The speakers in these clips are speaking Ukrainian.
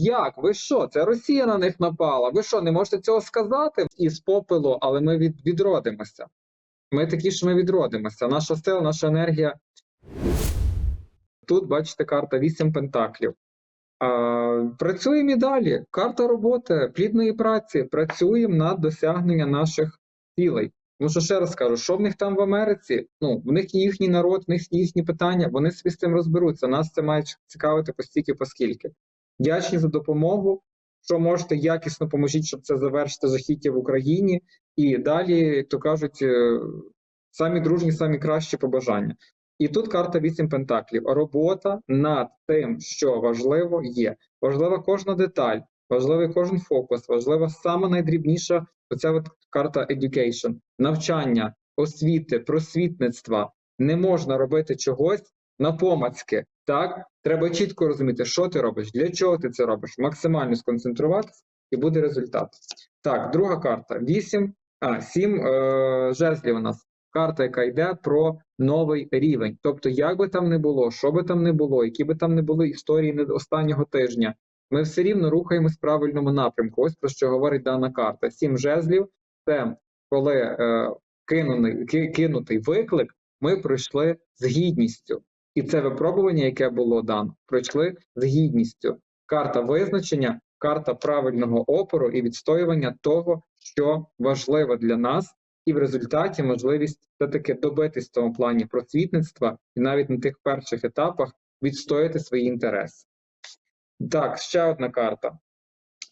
Як? Ви що? Це Росія на них напала? Ви що, не можете цього сказати? Із попелу, але ми від, відродимося. Ми такі ж ми відродимося. Наша сила, наша енергія. Тут бачите карта 8 пентаклів. А, працюємо і далі. Карта роботи, плідної праці. Працюємо над досягненням наших цілей. Тому що ще раз кажу, що в них там в Америці? Ну, в них їхній народ, в них їхні питання, вони собі з цим розберуться. Нас це має цікавити постільки, поскільки. Вдячні за допомогу. Що можете якісно поможіть, щоб це завершити жахіття в Україні. І далі, як то кажуть, е, самі дружні, самі кращі побажання. І тут карта 8 пентаклів. Робота над тим, що важливо є. Важлива кожна деталь, важливий кожен фокус, важлива саме найдрібніша оця от карта education, навчання, освіти, просвітництва. Не можна робити чогось напомацьки. Так, треба чітко розуміти, що ти робиш, для чого ти це робиш, максимально сконцентруватися, і буде результат. Так, друга карта: 8, а 7 е, жезлів у нас. Карта, яка йде про новий рівень. Тобто, як би там не було, що би там не було, які би там не були історії останнього тижня, ми все рівно рухаємось в правильному напрямку. Ось про що говорить дана карта. Сім жезлів це коли е, кинуний, кинутий виклик, ми пройшли з гідністю. І це випробування, яке було дано, пройшли з гідністю. Карта визначення, карта правильного опору і відстоювання того, що важливо для нас, і в результаті можливість все-таки добитись в цьому плані просвітництва і навіть на тих перших етапах відстояти свої інтереси. Так, ще одна карта.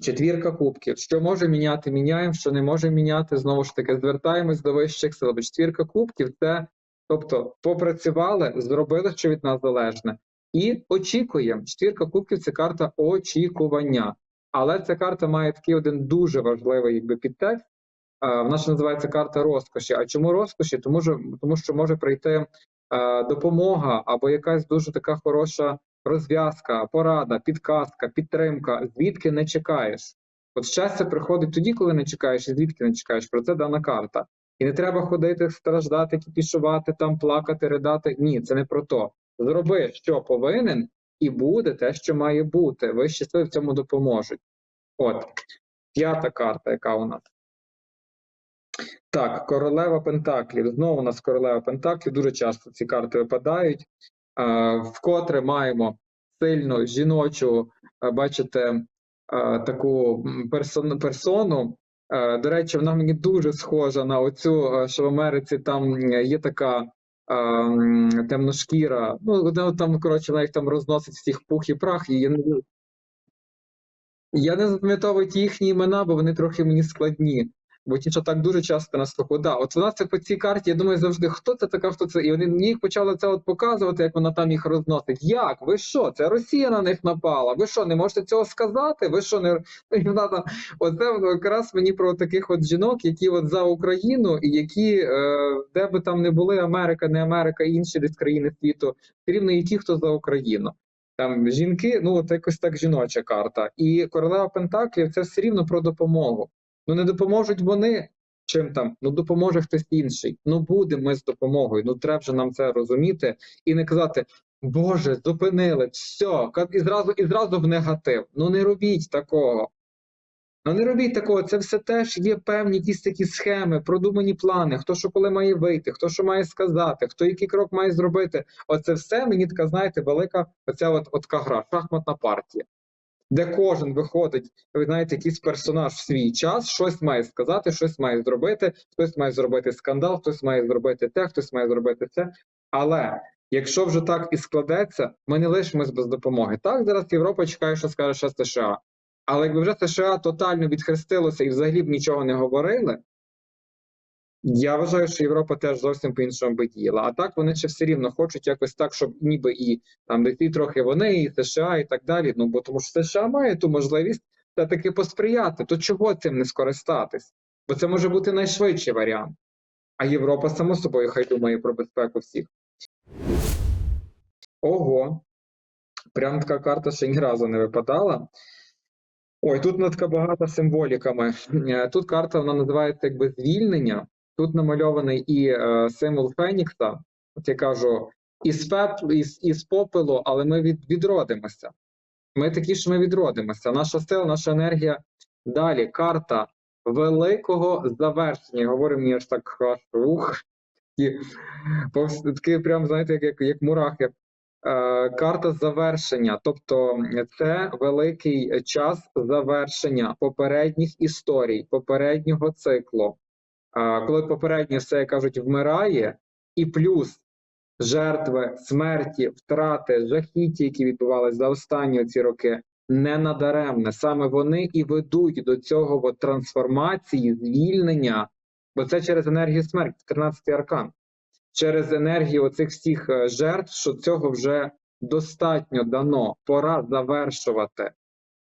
Четвірка кубків. Що може міняти, міняємо, що не може міняти. Знову ж таки, звертаємось до вищих сил. Четвірка кубків це, тобто, попрацювали, зробили, що від нас залежне, і очікуємо. Четвірка кубків це карта очікування. Але ця карта має такий один дуже важливий якби, підтекст. А, Вона ще називається карта розкоші. А чому розкоші? Тому що, тому що може прийти е, допомога або якась дуже така хороша розв'язка, порада, підказка, підтримка, звідки не чекаєш. От щастя приходить тоді, коли не чекаєш, і звідки не чекаєш. Про це дана карта. І не треба ходити, страждати, кіпішувати, там, плакати, ридати. Ні, це не про то. Зроби, що повинен, і буде те, що має бути. Вищі сили в цьому допоможуть. От, п'ята карта, яка у нас. Так, королева Пентаклів. Знову у нас королева Пентаклів. Дуже часто ці карти випадають. Вкотре маємо сильну жіночу, бачите, таку персон, персону. Е, До речі, вона мені дуже схожа на оцю, е, що в Америці там є така е, темношкіра. Ну, вона там, коротше, вона їх там розносить всіх пух і прах. І я не, я не запам'ятовую їхні імена, бо вони трохи мені складні. Бо ті, що так дуже часто на слуху. Да, от вона це по цій карті, я думаю, завжди хто це така, хто це. І вони мені почали це от показувати, як вона там їх розносить. Як? Ви що? Це Росія на них напала? Ви що, не можете цього сказати? Ви що не вона там, оце якраз мені про таких от жінок, які от за Україну, і які е, де би там не були Америка, не Америка, інші десь країни світу, рівно і ті, хто за Україну. Там жінки, ну от якось так жіноча карта. І королева Пентаклів це все рівно про допомогу. Ну не допоможуть вони чим там, ну допоможе хтось інший. Ну будемо ми з допомогою. Ну треба вже нам це розуміти і не казати, Боже, зупинили, все, і зразу, і зразу в негатив. Ну не робіть такого. Ну не робіть такого, це все теж є певні якісь такі схеми, продумані плани, хто що коли має вийти, хто що має сказати, хто який крок має зробити. Оце все мені така, знаєте, велика оця от, от гра, шахматна партія де кожен виходить, ви знаєте, якийсь персонаж в свій час, щось має сказати, щось має зробити, хтось має зробити скандал, хтось має зробити те, хтось має зробити це. Але якщо вже так і складеться, ми не лишимось без допомоги. Так, зараз Європа чекає, що скаже ще США. Але якби вже США тотально відхрестилося і взагалі б нічого не говорили, я вважаю, що Європа теж зовсім по-іншому би діяла. А так вони ще все рівно хочуть якось так, щоб ніби і там і трохи вони, і США, і так далі. Ну бо тому що США має ту можливість все-таки посприяти. То чого цим не скористатись? Бо це може бути найшвидший варіант. А Європа, само собою, хай думає про безпеку всіх. Ого, прям така карта ще ні разу не випадала. Ой, тут вона така багата символіками. Е, Тут карта вона називається якби звільнення. Тут намальований і е, символ Фенікса. От я кажу, із, пеп, із, із попелу, але ми від, відродимося. Ми такі ж ми відродимося. Наша сила, наша енергія. Далі карта великого завершення. Говоримо мені аж так ух. І такі прям, знаєте, як, як, як мурахи. Е, карта завершення, тобто це великий час завершення попередніх історій, попереднього циклу. Коли попереднє все, як кажуть, вмирає, і плюс жертви, смерті, втрати, жахіття, які відбувалися за останні ці роки, не надаремне. Саме вони і ведуть до цього от, трансформації, звільнення, бо це через енергію смерті, 13-й аркан через енергію оцих всіх е, жертв, що цього вже достатньо дано, пора завершувати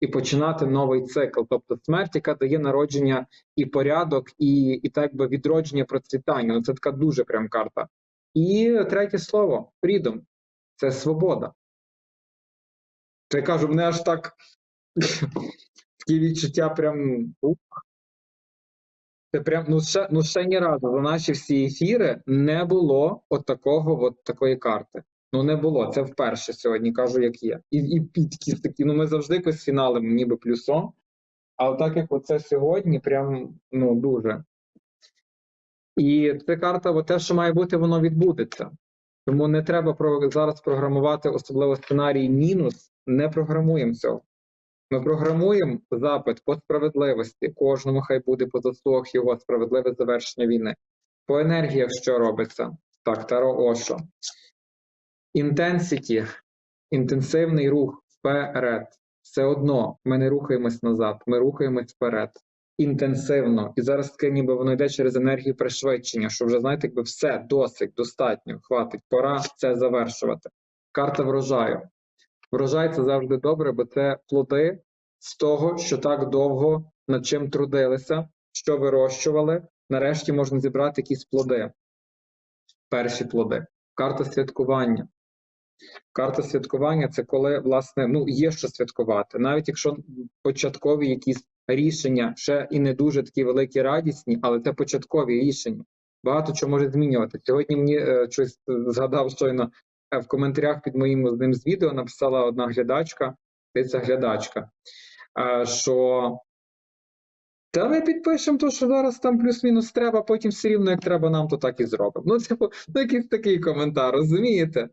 і починати новий цикл. Тобто смерть, яка дає народження і порядок, і, і так би відродження процвітання. Ну це така дуже прям карта. І третє слово freedom – це свобода. То я кажу, мене аж так такі відчуття прям. Це прям ну ще ну ще ні разу за наші всі ефіри не було от такого, от такої карти. Ну не було. Це вперше сьогодні кажу, як є. І, і, і такі, ну ми завжди якось фіналимо ніби плюсом. Але так як оце сьогодні, прям ну дуже. І це карта, от те, що має бути, воно відбудеться. Тому не треба про зараз програмувати особливо сценарій мінус. Не програмуємо цього. Ми програмуємо запит по справедливості. Кожному хай буде по заслугах його справедливе завершення війни. По енергіях що робиться? Так, Таро Ошо. Intensity, інтенсивний рух вперед. Все одно ми не рухаємось назад, ми рухаємось вперед. Інтенсивно. І зараз таке ніби воно йде через енергію пришвидшення, що вже знаєте, якби все досить, достатньо, хватить, пора це завершувати. Карта врожаю. Врожай це завжди добре, бо це плоди з того, що так довго над чим трудилися, що вирощували. Нарешті можна зібрати якісь плоди. Перші плоди. Карта святкування. Карта святкування це коли, власне, ну, є що святкувати. Навіть якщо початкові якісь рішення ще і не дуже такі великі, радісні, але це початкові рішення. Багато чого може змінювати. Сьогодні мені е, щось згадав щойно е, в коментарях під моїм одним з відео написала одна глядачка, це глядачка, е, що ми підпишемо то, що зараз там плюс-мінус треба, потім все рівно, як треба нам, то так і зробимо. Ну, типу, ну якийсь такий коментар, розумієте?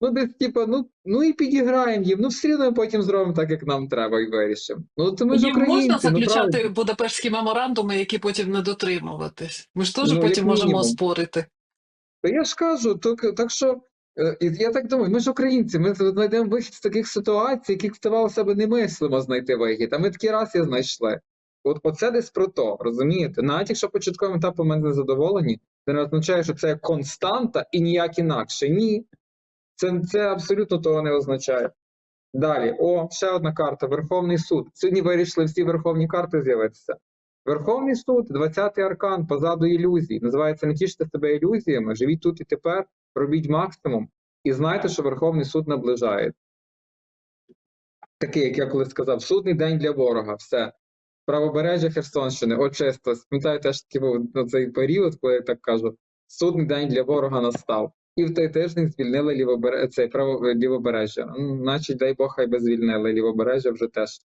Ну, десь, типу, ну, ну і підіграємо їм, ну все ми потім зробимо так, як нам треба, і вирішимо. Ну, то ми ж Їм українці, можна ну, заключати правильно. Будапештські меморандуми, які потім не дотримуватись. Ми ж теж Ну, як потім можемо мінімум. спорити. Та я ж кажу, так, так що е, і я так думаю, ми ж українці, ми знайдемо вихід з таких ситуацій, яких здавалося б немислимо знайти вихід. А ми такий раз і знайшли. От оце десь про то, розумієте? Навіть якщо початковим етапом ми не задоволені, це не означає, що це константа і ніяк інакше. Ні. Це, це абсолютно того не означає. Далі, о, ще одна карта Верховний суд. Сьогодні вирішили всі верховні карти з'явитися. Верховний суд, 20-й аркан, позаду ілюзій. Називається не тіште себе ілюзіями, живіть тут і тепер, робіть максимум, і знайте, що Верховний суд наближається. Такий, як я колись сказав, судний день для ворога. Все. Правобережжя Херсонщини, очисто. Пам'ятаю теж такий був на цей період, коли я так кажу, судний день для ворога настав. І в той тиждень звільнили лівобере... цей право... лівобережжя. Ну, Значить, дай Бог, хай би звільнили лівобережжя вже теж.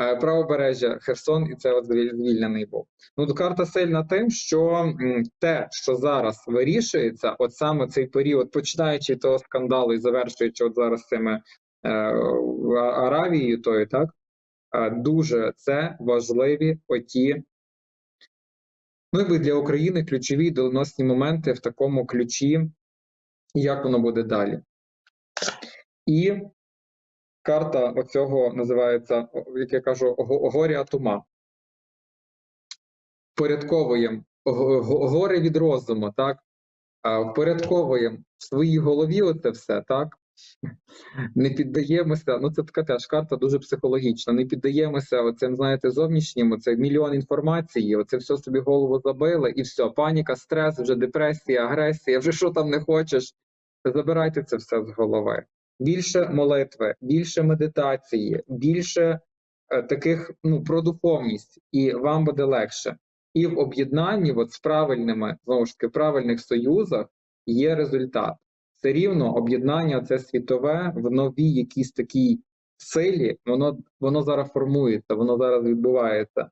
Е, Правобережжя, Херсон, і це от звільнений був. Ну, карта сильна тим, що те, що зараз вирішується, от саме цей період, починаючи того скандалу і завершуючи от зараз цими е, Аравією, тою, так, е, дуже це важливі оті, ну, якби для України ключові доленосні моменти в такому ключі, як воно буде далі. І карта оцього називається, як я кажу, горя тума. Впорядковуємо го- го- горе від розуму, так? Впорядковуємо в своїй голові оце все, так? Не піддаємося. Ну, це така теж карта дуже психологічна. Не піддаємося оцим, знаєте, зовнішнім, оце мільйон інформації, оце все собі голову забили, і все, паніка, стрес, вже депресія, агресія, вже що там не хочеш. Забирайте це все з голови. Більше молитви, більше медитації, більше е, таких ну, про духовність, і вам буде легше. І в об'єднанні, от з правильними, знову ж таки, правильних союзах є результат. Все рівно об'єднання це світове в новій якійсь такій силі, воно, воно зараз формується, воно зараз відбувається.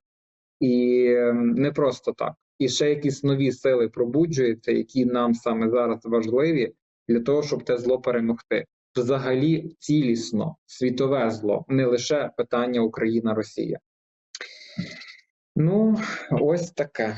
І ем, не просто так. І ще якісь нові сили пробуджуються, які нам саме зараз важливі для того, щоб те зло перемогти. Взагалі цілісно світове зло, не лише питання Україна-Росія. Ну, ось таке.